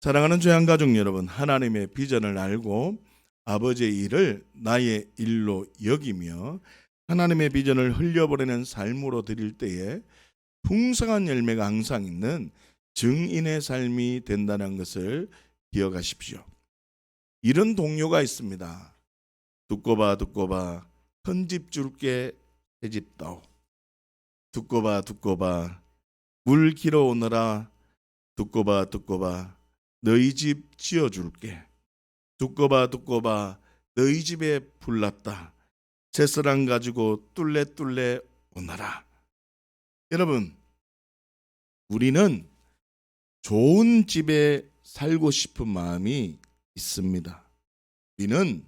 사랑하는 죄한 가족 여러분, 하나님의 비전을 알고 아버지의 일을 나의 일로 여기며 하나님의 비전을 흘려버리는 삶으로 드릴 때에 풍성한 열매가 항상 있는 증인의 삶이 된다는 것을 기억하십시오. 이런 동료가 있습니다. 두고 봐, 두고 봐, 큰집 줄게, 새집 다오. 두고 봐, 두고 봐, 물 길어 오너라. 두고 봐, 두고 봐, 너희 집 지어줄게. 두고 봐, 두고 봐, 너희 집에 불났다. 제사랑 가지고 뚫레뚫레 오너라. 여러분, 우리는 좋은 집에 살고 싶은 마음이 있습니다. 우리는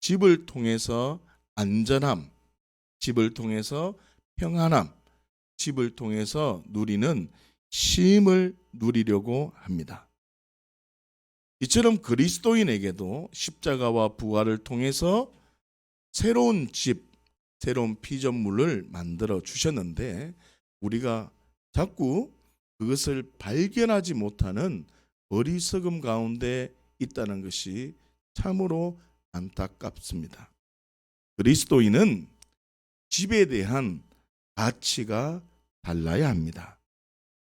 집을 통해서 안전함, 집을 통해서 평안함, 집을 통해서 누리는 쉼을 누리려고 합니다. 이처럼 그리스도인에게도 십자가와 부활을 통해서 새로운 집, 새로운 피조물을 만들어 주셨는데 우리가 자꾸 그것을 발견하지 못하는 어리석음 가운데 있다는 것이 참으로 안타깝습니다. 그리스도인은 집에 대한 가치가 달라야 합니다.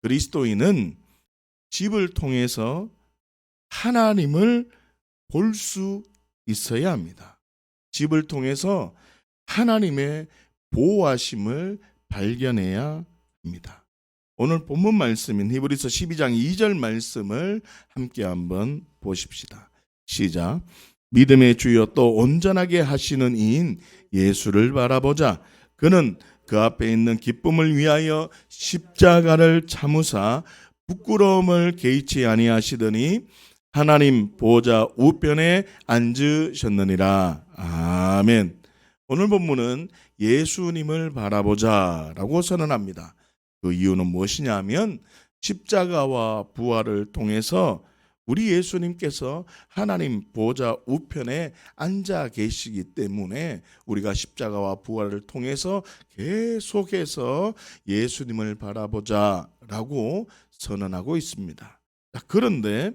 그리스도인은 집을 통해서 하나님을 볼 수 있어야 합니다. 집을 통해서 하나님의 보호하심을 발견해야 합니다. 오늘 본문 말씀인 히브리서 12장 2절 말씀을 함께 한번 보십시다. 시작. 믿음의 주여 또 온전하게 하시는 이인 예수를 바라보자. 그는 그 앞에 있는 기쁨을 위하여 십자가를 참으사 부끄러움을 개의치 아니하시더니 하나님 보좌 우편에 앉으셨느니라. 아멘. 오늘 본문은 예수님을 바라보자 라고 선언합니다. 그 이유는 무엇이냐면 십자가와 부활을 통해서 우리 예수님께서 하나님 보좌 우편에 앉아 계시기 때문에 우리가 십자가와 부활을 통해서 계속해서 예수님을 바라보자라고 선언하고 있습니다. 자, 그런데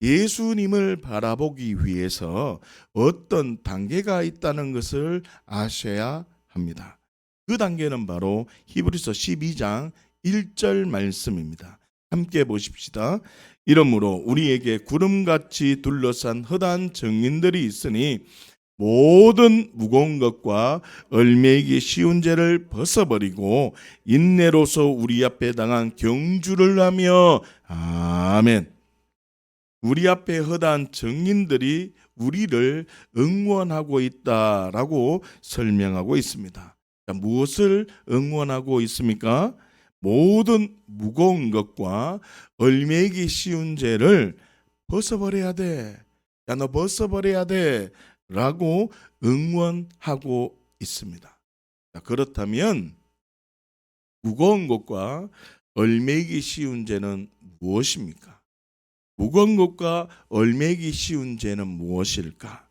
예수님을 바라보기 위해서 어떤 단계가 있다는 것을 아셔야 합니다. 그 단계는 바로 히브리서 12장 1절 말씀입니다. 함께 보십시다. 이러므로 우리에게 구름같이 둘러싼 허다한 증인들이 있으니 모든 무거운 것과 얼매이기 쉬운 죄를 벗어버리고 인내로서 우리 앞에 당한 경주를 하며 아멘. 우리 앞에 허다한 증인들이 우리를 응원하고 있다라고 설명하고 있습니다. 자, 무엇을 응원하고 있습니까? 모든 무거운 것과 얼매기 쉬운 죄를 벗어버려야 돼. 야, 너 벗어버려야 돼. 라고 응원하고 있습니다. 자, 그렇다면 무거운 것과 얼매기 쉬운 죄는 무엇입니까? 무거운 것과 얼매기 쉬운 죄는 무엇일까?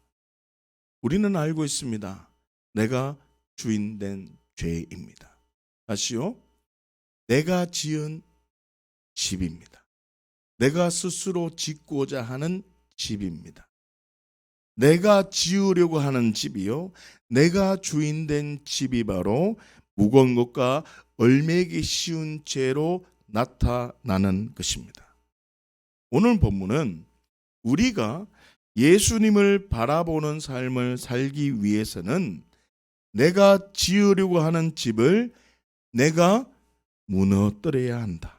우리는 알고 있습니다. 내가 주인된 죄입니다. 다시요. 내가 지은 집입니다. 내가 스스로 짓고자 하는 집입니다. 내가 지으려고 하는 집이요. 내가 주인된 집이 바로 무거운 것과 얼매기 쉬운 죄로 나타나는 것입니다. 오늘 본문은 우리가 예수님을 바라보는 삶을 살기 위해서는 내가 지으려고 하는 집을 내가 무너뜨려야 한다.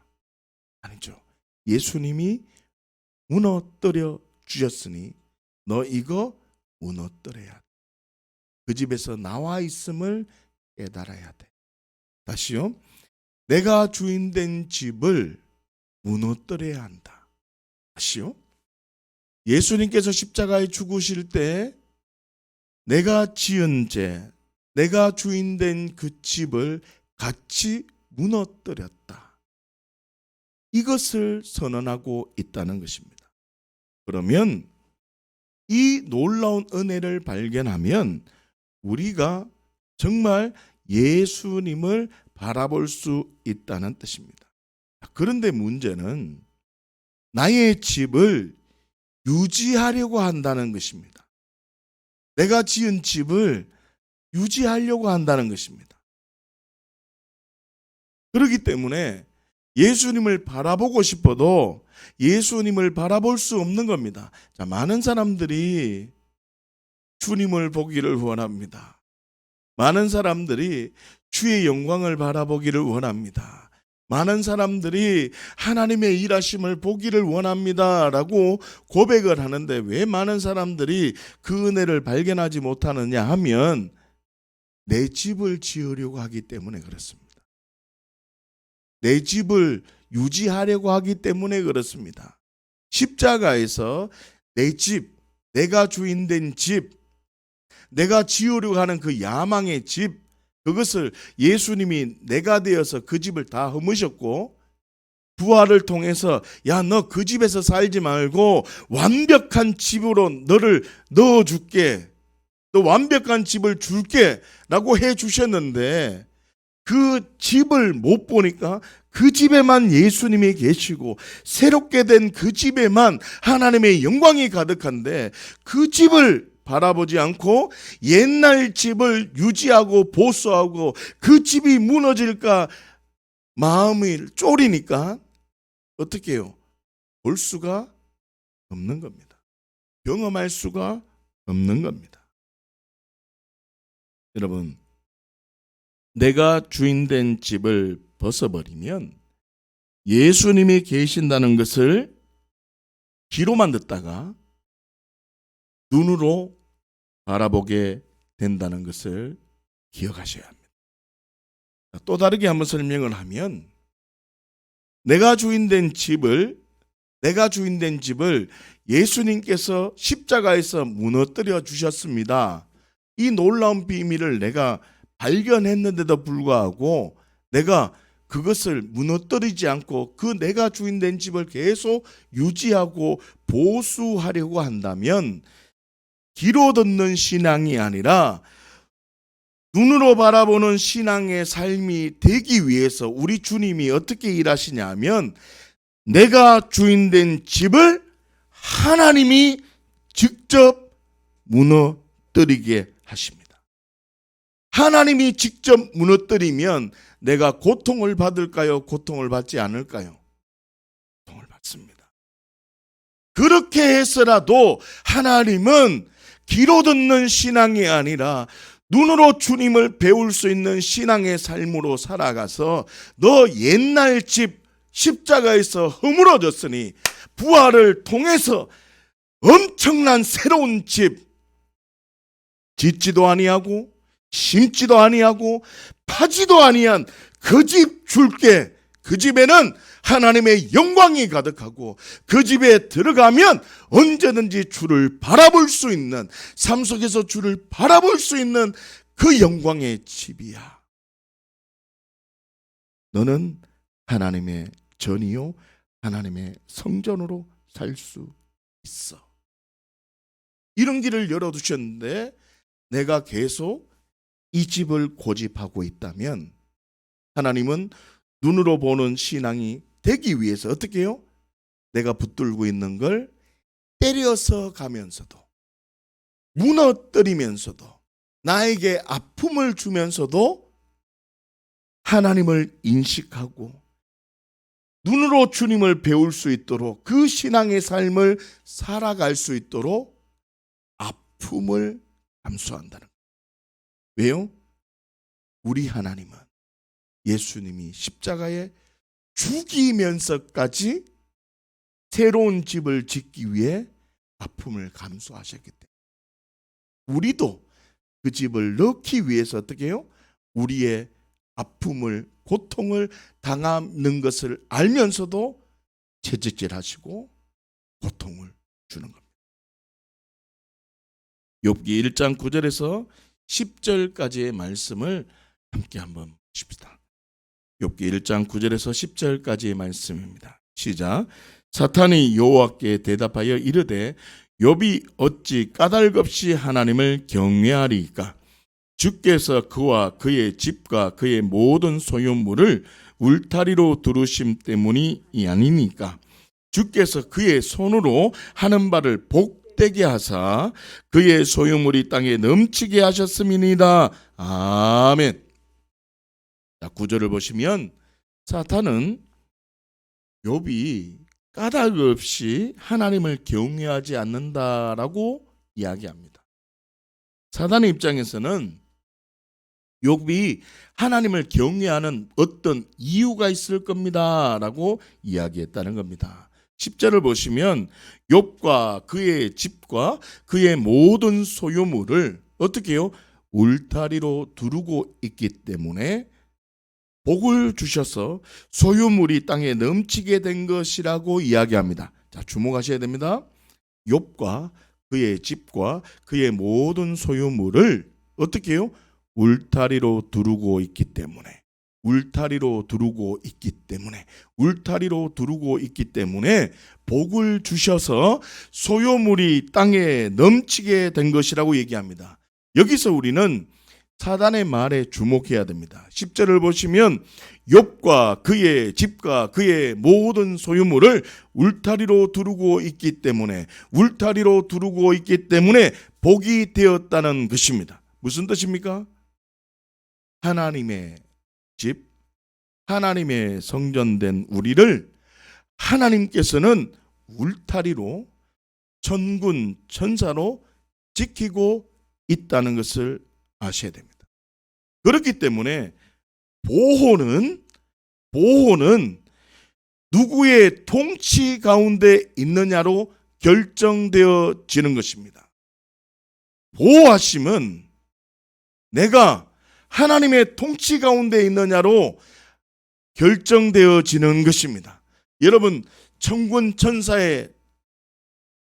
아니죠. 예수님이 무너뜨려 주셨으니 너 이거 무너뜨려야 돼. 그 집에서 나와 있음을 깨달아야 돼. 다시요. 내가 주인 된 집을 무너뜨려야 한다. 다시요. 예수님께서 십자가에 죽으실 때 내가 지은 죄, 내가 주인된 그 집을 같이 무너뜨렸다. 이것을 선언하고 있다는 것입니다. 그러면 이 놀라운 은혜를 발견하면 우리가 정말 예수님을 바라볼 수 있다는 뜻입니다. 그런데 문제는 나의 집을 유지하려고 한다는 것입니다. 내가 지은 집을 유지하려고 한다는 것입니다. 그렇기 때문에 예수님을 바라보고 싶어도 예수님을 바라볼 수 없는 겁니다. 자, 많은 사람들이 주님을 보기를 원합니다. 많은 사람들이 주의 영광을 바라보기를 원합니다. 많은 사람들이 하나님의 일하심을 보기를 원합니다 라고 고백을 하는데 왜 많은 사람들이 그 은혜를 발견하지 못하느냐 하면 내 집을 지으려고 하기 때문에 그렇습니다. 내 집을 유지하려고 하기 때문에 그렇습니다. 십자가에서 내 집, 내가 주인된 집, 내가 지으려고 하는 그 야망의 집, 그것을 예수님이 내가 되어서 그 집을 다 허무셨고, 부활을 통해서 야 너 그 집에서 살지 말고 완벽한 집으로 너를 넣어 줄게. 너 완벽한 집을 줄게라고 해 주셨는데 그 집을 못 보니까 그 집에만 예수님이 계시고 새롭게 된 그 집에만 하나님의 영광이 가득한데 그 집을 바라보지 않고 옛날 집을 유지하고 보수하고 그 집이 무너질까 마음이 쫄이니까 어떻게 해요? 볼 수가 없는 겁니다. 경험할 수가 없는 겁니다. 여러분, 내가 주인된 집을 벗어버리면 예수님이 계신다는 것을 귀로만 듣다가 눈으로 바라보게 된다는 것을 기억하셔야 합니다. 또 다르게 한번 설명을 하면 내가 주인된 집을 내가 주인된 집을 예수님께서 십자가에서 무너뜨려 주셨습니다. 이 놀라운 비밀을 내가 발견했는데도 불구하고 내가 그것을 무너뜨리지 않고 그 내가 주인된 집을 계속 유지하고 보수하려고 한다면 귀로 듣는 신앙이 아니라 눈으로 바라보는 신앙의 삶이 되기 위해서 우리 주님이 어떻게 일하시냐면 내가 주인된 집을 하나님이 직접 무너뜨리게 하십니다. 하나님이 직접 무너뜨리면 내가 고통을 받을까요? 고통을 받지 않을까요? 고통을 받습니다. 그렇게 해서라도 하나님은 귀로 듣는 신앙이 아니라 눈으로 주님을 배울 수 있는 신앙의 삶으로 살아가서 너 옛날 집 십자가에서 허물어졌으니 부활을 통해서 엄청난 새로운 집 짓지도 아니하고 심지도 아니하고 파지도 아니한 그 집 줄게 그 집에는 하나님의 영광이 가득하고 그 집에 들어가면 언제든지 주를 바라볼 수 있는 삶 속에서 주를 바라볼 수 있는 그 영광의 집이야. 너는 하나님의 전이요 하나님의 성전으로 살 수 있어. 이런 길을 열어 두셨는데 내가 계속 이 집을 고집하고 있다면 하나님은 눈으로 보는 신앙이 되기 위해서 어떻게 해요? 내가 붙들고 있는 걸 때려서 가면서도 무너뜨리면서도 나에게 아픔을 주면서도 하나님을 인식하고 눈으로 주님을 배울 수 있도록 그 신앙의 삶을 살아갈 수 있도록 아픔을 감수한다는 거예요. 왜요? 우리 하나님은 예수님이 십자가에 죽이면서까지 새로운 집을 짓기 위해 아픔을 감수하셨기 때문에 우리도 그 집을 넣기 위해서 어떻게 해요? 우리의 아픔을 고통을 당하는 것을 알면서도 채찍질 하시고 고통을 주는 겁니다. 욥기 1장 9절에서 10절까지의 말씀을 함께 한번 보십시다. 욥기 1장 9절에서 10절까지의 말씀입니다. 시작. 사탄이 여호와께 대답하여 이르되 욥이 어찌 까닭없이 하나님을 경외하리까? 주께서 그와 그의 집과 그의 모든 소유물을 울타리로 두르심 때문이 아니니까 주께서 그의 손으로 하는 바를 복되게 하사 그의 소유물이 땅에 넘치게 하셨음이니이다. 아멘. 자, 구절을 보시면 사탄은 욥이 까닭 없이 하나님을 경외하지 않는다라고 이야기합니다. 사단의 입장에서는 욥이 하나님을 경외하는 어떤 이유가 있을 겁니다라고 이야기했다는 겁니다. 10절을 보시면 욥과 그의 집과 그의 모든 소유물을 어떻게 해요? 울타리로 두르고 있기 때문에 복을 주셔서 소유물이 땅에 넘치게 된 것이라고 이야기합니다. 자, 주목하셔야 됩니다. 욥과 그의 집과 그의 모든 소유물을 어떻게 해요? 울타리로 두르고 있기 때문에 울타리로 두르고 있기 때문에 울타리로 두르고 있기 때문에 복을 주셔서 소유물이 땅에 넘치게 된 것이라고 얘기합니다. 여기서 우리는 사단의 말에 주목해야 됩니다. 10절을 보시면 욥과 그의 집과 그의 모든 소유물을 울타리로 두르고 있기 때문에 울타리로 두르고 있기 때문에 복이 되었다는 것입니다. 무슨 뜻입니까? 하나님의 집, 하나님의 성전된 우리를 하나님께서는 울타리로 천군 천사로 지키고 있다는 것을 아셔야 됩니다. 그렇기 때문에 보호는 보호는 누구의 통치 가운데 있느냐로 결정되어지는 것입니다. 보호하심은 내가 하나님의 통치 가운데 있느냐로 결정되어지는 것입니다. 여러분, 천군 천사의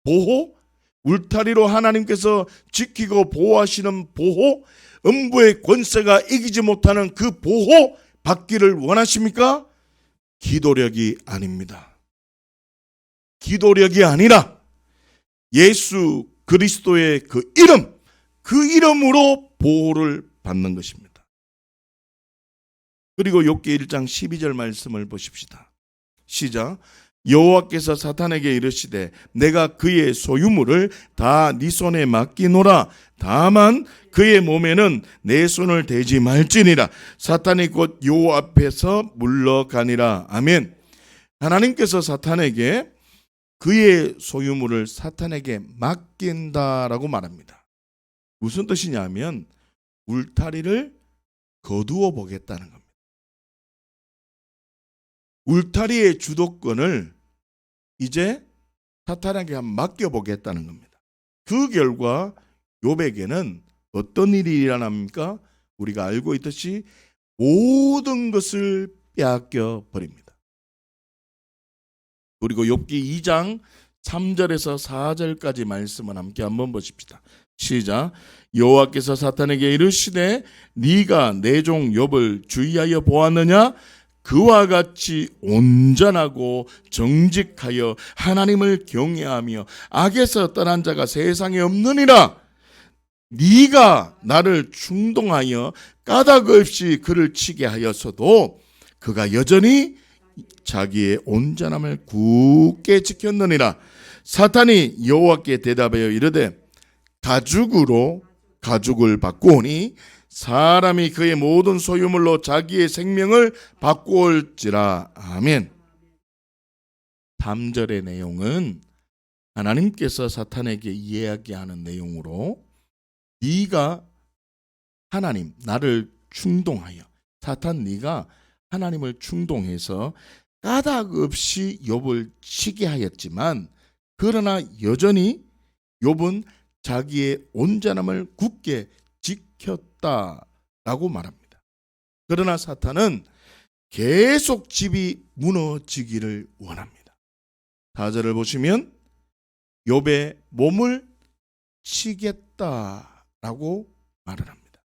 보호, 울타리로 하나님께서 지키고 보호하시는 보호, 음부의 권세가 이기지 못하는 그 보호 받기를 원하십니까? 기도력이 아닙니다. 기도력이 아니라 예수 그리스도의 그 이름, 그 이름으로 보호를 받는 것입니다. 그리고 욥기 1장 12절 말씀을 보십시다. 시작. 여호와께서 사탄에게 이르시되 내가 그의 소유물을 다 네 손에 맡기노라. 다만 그의 몸에는 내 손을 대지 말지니라. 사탄이 곧요 앞에서 물러가니라. 아멘. 하나님께서 사탄에게 그의 소유물을 사탄에게 맡긴다라고 말합니다. 무슨 뜻이냐면 울타리를 거두어 보겠다는 겁니다 울타리의 주도권을 이제 사탄에게 맡겨보겠다는 겁니다. 그 결과 요백에는 어떤 일이 일어납니까? 우리가 알고 있듯이 모든 것을 빼앗겨 버립니다. 그리고 욥기 2장 3절에서 4절까지 말씀을 함께 한번 보십시다. 시작. 여호와께서 사탄에게 이르시되 네가 내 종 욥을 주의하여 보았느냐? 그와 같이 온전하고 정직하여 하나님을 경외하며 악에서 떠난 자가 세상에 없느니라. 네가 나를 충동하여 까닭 없이 그를 치게 하였어도 그가 여전히 자기의 온전함을 굳게 지켰느니라. 사탄이 여호와께 대답하여 이르되 가죽으로 가죽을 바꾸오니 사람이 그의 모든 소유물로 자기의 생명을 바꾸올지라. 아멘. 3절의 내용은 하나님께서 사탄에게 이야기하는 내용으로 네가 하나님 나를 충동하여 사탄 네가 하나님을 충동해서 까닭 없이 욥을 치게 하였지만 그러나 여전히 욥은 자기의 온전함을 굳게 지켰다라고 말합니다. 그러나 사탄은 계속 집이 무너지기를 원합니다. 4절을 보시면 욥의 몸을 치겠다라고 말을 합니다.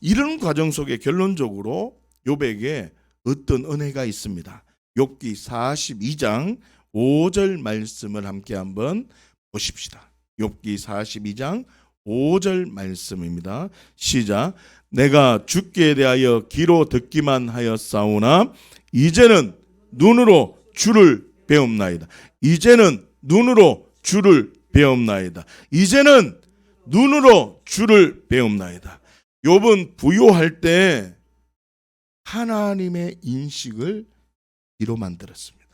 이런 과정 속에 결론적으로 욥에게 어떤 은혜가 있습니다. 욥기 42장 5절 말씀을 함께 한번 보십시다. 욥기 42장 5절 말씀입니다. 시작. 내가 죽게 대하여 귀로 듣기만 하였사오나 이제는 눈으로 주를 배움나이다. 이제는 눈으로 주를 배움나이다. 이제는 눈으로 주를 배움나이다. 욥은 부요할 때 하나님의 인식을 이로 만들었습니다.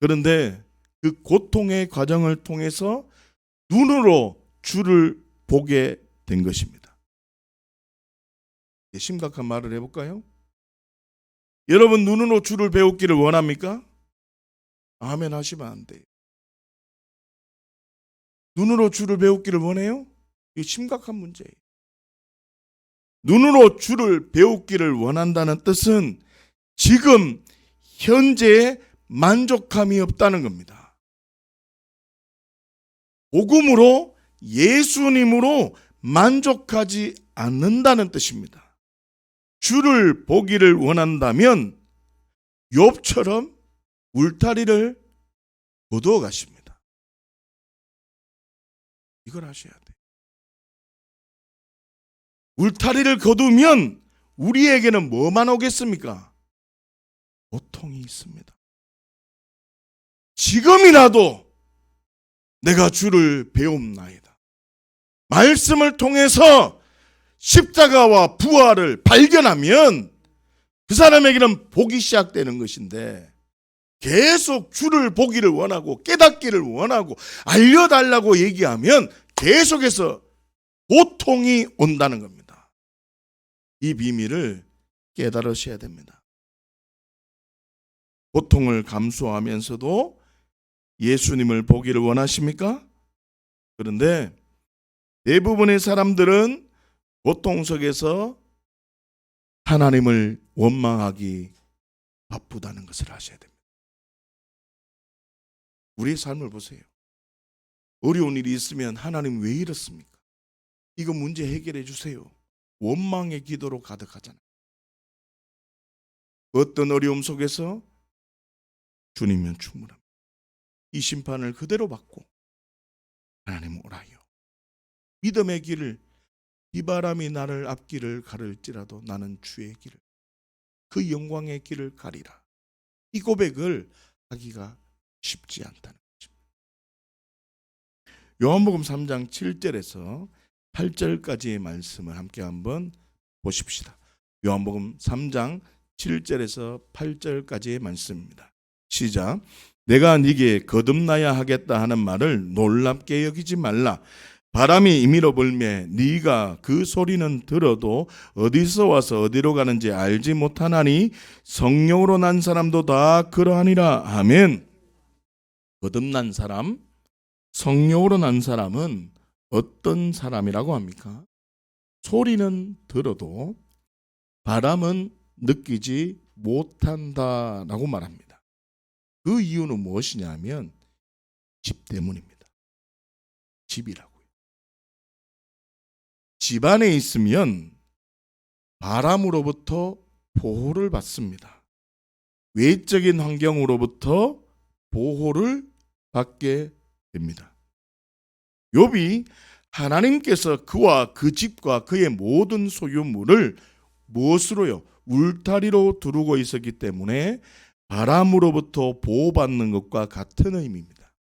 그런데 그 고통의 과정을 통해서 눈으로 주를 보게 된 것입니다. 심각한 말을 해볼까요? 여러분 눈으로 주를 배우기를 원합니까? 아멘 하시면 안 돼요. 눈으로 주를 배우기를 원해요? 이 심각한 문제예요. 눈으로 주를 배우기를 원한다는 뜻은 지금 현재에 만족함이 없다는 겁니다. 복음으로 예수님으로 만족하지 않는다는 뜻입니다. 주를 보기를 원한다면 욥처럼 울타리를 거두어 가십니다. 이걸 하셔야 돼요. 울타리를 거두면 우리에게는 뭐만 오겠습니까? 고통이 있습니다. 지금이라도 내가 주를 배움나이다. 말씀을 통해서 십자가와 부활을 발견하면 그 사람에게는 복이 시작되는 것인데 계속 주를 보기를 원하고 깨닫기를 원하고 알려달라고 얘기하면 계속해서 고통이 온다는 겁니다. 이 비밀을 깨달으셔야 됩니다. 고통을 감수하면서도 예수님을 보기를 원하십니까? 그런데 대부분의 사람들은 고통 속에서 하나님을 원망하기 바쁘다는 것을 아셔야 됩니다. 우리의 삶을 보세요. 어려운 일이 있으면 하나님 왜 이렇습니까? 이거 문제 해결해 주세요. 원망의 기도로 가득하잖아요. 어떤 어려움 속에서 주님은 충분합니다. 이 심판을 그대로 받고 하나님 오라요. 믿음의 길을 비바람이 나를 앞길을 가를지라도 나는 주의 길을 그 영광의 길을 가리라. 이 고백을 하기가 쉽지 않다는 것입니다. 요한복음 3장 7절에서 8절까지의 말씀을 함께 한번 보십시다. 요한복음 3장 7절에서 8절까지의 말씀입니다. 시작. 내가 네게 거듭나야 하겠다 하는 말을 놀랍게 여기지 말라. 바람이 임의로 불매 네가 그 소리는 들어도 어디서 와서 어디로 가는지 알지 못하나니 성령으로 난 사람도 다 그러하니라 하면 거듭난 사람 성령으로 난 사람은 어떤 사람이라고 합니까? 소리는 들어도 바람은 느끼지 못한다라고 말합니다. 그 이유는 무엇이냐면 집 때문입니다. 집이라고요. 집 안에 있으면 바람으로부터 보호를 받습니다. 외적인 환경으로부터 보호를 받게 됩니다. 욥이 하나님께서 그와 그 집과 그의 모든 소유물을 무엇으로요? 울타리로 두르고 있었기 때문에 바람으로부터 보호받는 것과 같은 의미입니다.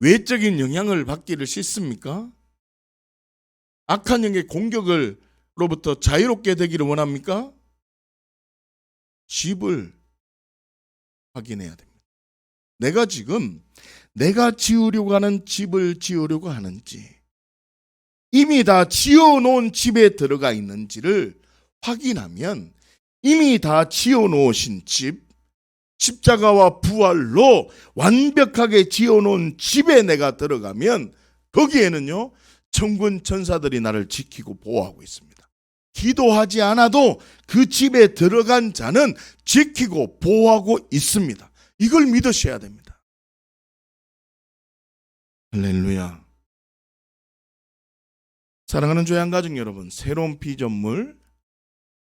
외적인 영향을 받기를 싫습니까? 악한 영의 공격을로부터 자유롭게 되기를 원합니까? 집을 확인해야 됩니다. 내가 지금 내가 지으려고 하는 집을 지으려고 하는지 이미 다 지어 놓은 집에 들어가 있는지를 확인하면 이미 다 지어 놓으신 집, 십자가와 부활로 완벽하게 지어 놓은 집에 내가 들어가면 거기에는요 천군 천사들이 나를 지키고 보호하고 있습니다. 기도하지 않아도 그 집에 들어간 자는 지키고 보호하고 있습니다. 이걸 믿으셔야 됩니다. 할렐루야. 사랑하는 조양 가족 여러분, 새로운 피조물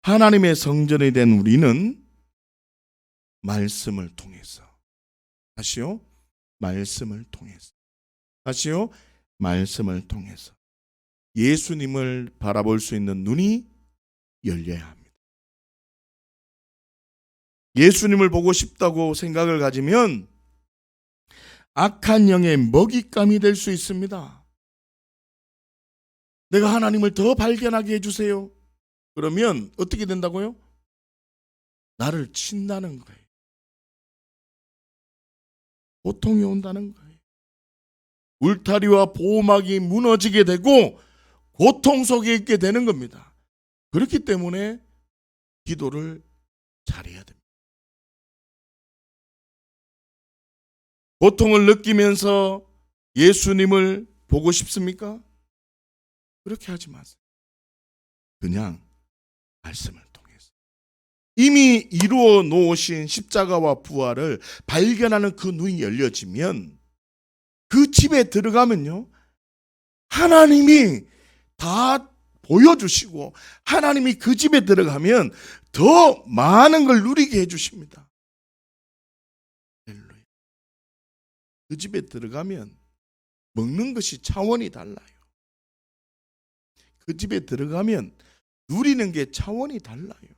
하나님의 성전이 된 우리는 말씀을 통해서 다시요 말씀을 통해서 다시요 말씀을 통해서 예수님을 바라볼 수 있는 눈이 열려야 합니다. 예수님을 보고 싶다고 생각을 가지면 악한 영의 먹잇감이 될 수 있습니다. 내가 하나님을 더 발견하게 해주세요. 그러면 어떻게 된다고요? 나를 친다는 거예요. 고통이 온다는 거예요. 울타리와 보호막이 무너지게 되고 고통 속에 있게 되는 겁니다. 그렇기 때문에 기도를 잘해야 됩니다. 고통을 느끼면서 예수님을 보고 싶습니까? 그렇게 하지 마세요. 그냥 말씀을 통해서 이미 이루어 놓으신 십자가와 부활을 발견하는 그 눈이 열려지면 그 집에 들어가면요. 하나님이 다 보여주시고 하나님이 그 집에 들어가면 더 많은 걸 누리게 해주십니다. 그 집에 들어가면 먹는 것이 차원이 달라요. 그 집에 들어가면 누리는 게 차원이 달라요.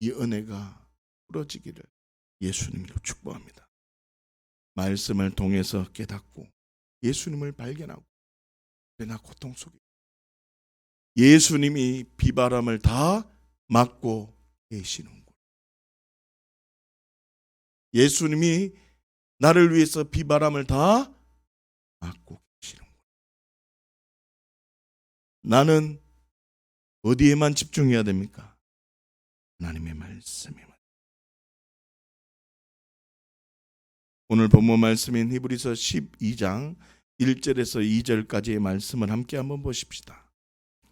이 은혜가 풀어지기를 예수님으로 축복합니다. 말씀을 통해서 깨닫고 예수님을 발견하고 나 고통 속에 예수님이 비바람을 다 막고 계시는군. 예수님이 나를 위해서 비바람을 다 막고. 나는 어디에만 집중해야 됩니까? 하나님의 말씀에만. 오늘 본문 말씀인 히브리서 12장 1절에서 2절까지의 말씀을 함께 한번 보십시다.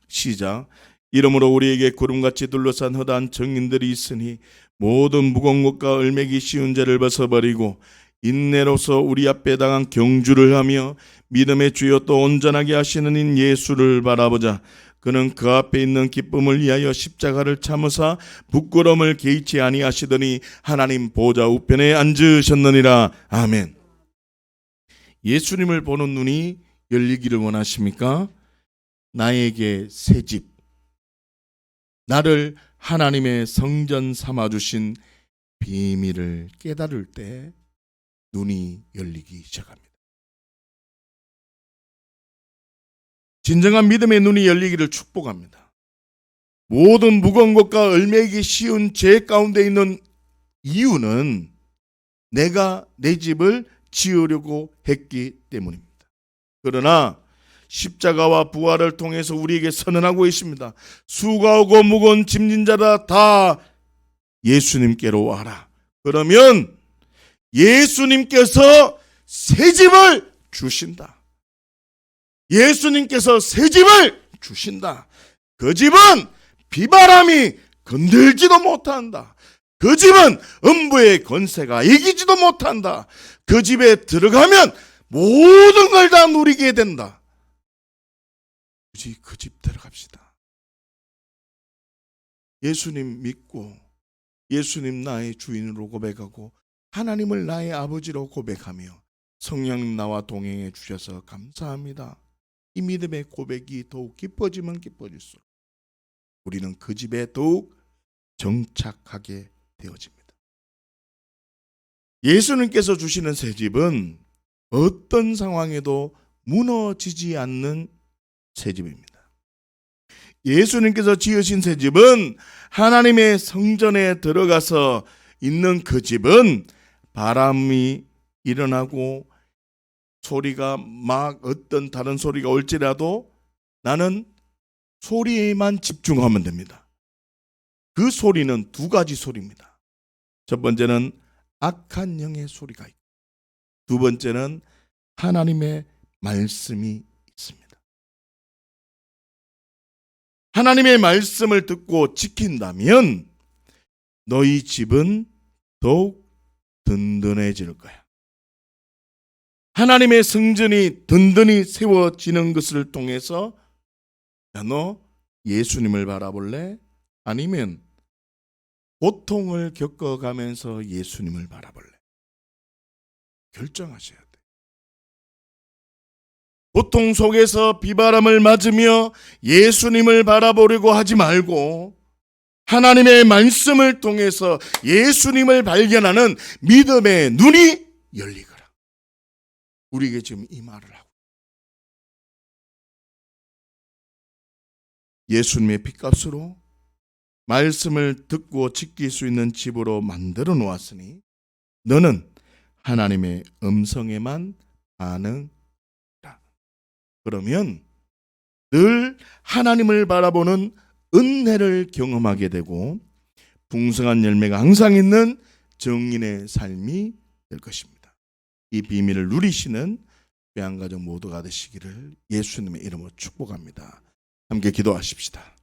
시작. 이러므로 우리에게 구름같이 둘러싼 허다한 정인들이 있으니 모든 무거운 것과 을매기 쉬운 죄를 벗어버리고 인내로서 우리 앞에 당한 경주를 하며 믿음의 주여 또 온전하게 하시는 인 예수를 바라보자. 그는 그 앞에 있는 기쁨을 위하여 십자가를 참으사 부끄러움을 개의치 아니하시더니 하나님 보좌 우편에 앉으셨느니라. 아멘. 예수님을 보는 눈이 열리기를 원하십니까? 나에게 새 집, 나를 하나님의 성전 삼아 주신 비밀을 깨달을 때 눈이 열리기 시작합니다. 진정한 믿음의 눈이 열리기를 축복합니다. 모든 무거운 것과 얼매기 쉬운 죄 가운데 있는 이유는 내가 내 집을 지으려고 했기 때문입니다. 그러나 십자가와 부활을 통해서 우리에게 선언하고 있습니다. 수고하고 무거운 짐진 자라 다 예수님께로 와라. 그러면 예수님께서 새 집을 주신다. 예수님께서 새 집을 주신다. 그 집은 비바람이 건들지도 못한다. 그 집은 음부의 권세가 이기지도 못한다. 그 집에 들어가면 모든 걸 다 누리게 된다. 굳이 그 집 들어갑시다. 예수님 믿고 예수님 나의 주인으로 고백하고 하나님을 나의 아버지로 고백하며 성령님 나와 동행해 주셔서 감사합니다. 이 믿음의 고백이 더욱 깊어지면 깊어질수록 우리는 그 집에 더욱 정착하게 되어집니다. 예수님께서 주시는 새 집은 어떤 상황에도 무너지지 않는 새 집입니다. 예수님께서 지으신 새 집은 하나님의 성전에 들어가서 있는 그 집은 바람이 일어나고 소리가 막 어떤 다른 소리가 올지라도 나는 소리에만 집중하면 됩니다. 그 소리는 두 가지 소리입니다. 첫 번째는 악한 영의 소리가 있고 두 번째는 하나님의 말씀이 있습니다. 하나님의 말씀을 듣고 지킨다면 너희 집은 더욱 든든해질 거야. 하나님의 성전이 든든히 세워지는 것을 통해서 야, 너 예수님을 바라볼래? 아니면 고통을 겪어가면서 예수님을 바라볼래? 결정하셔야 돼. 고통 속에서 비바람을 맞으며 예수님을 바라보려고 하지 말고 하나님의 말씀을 통해서 예수님을 발견하는 믿음의 눈이 열리거라. 우리에게 지금 이 말을 하고 예수님의 핏값으로 말씀을 듣고 지킬 수 있는 집으로 만들어 놓았으니 너는 하나님의 음성에만 반응하라. 그러면 늘 하나님을 바라보는 은혜를 경험하게 되고 풍성한 열매가 항상 있는 정인의 삶이 될 것입니다. 이 비밀을 누리시는 가정 모두가 되시기를 예수님의 이름으로 축복합니다. 함께 기도하십시다.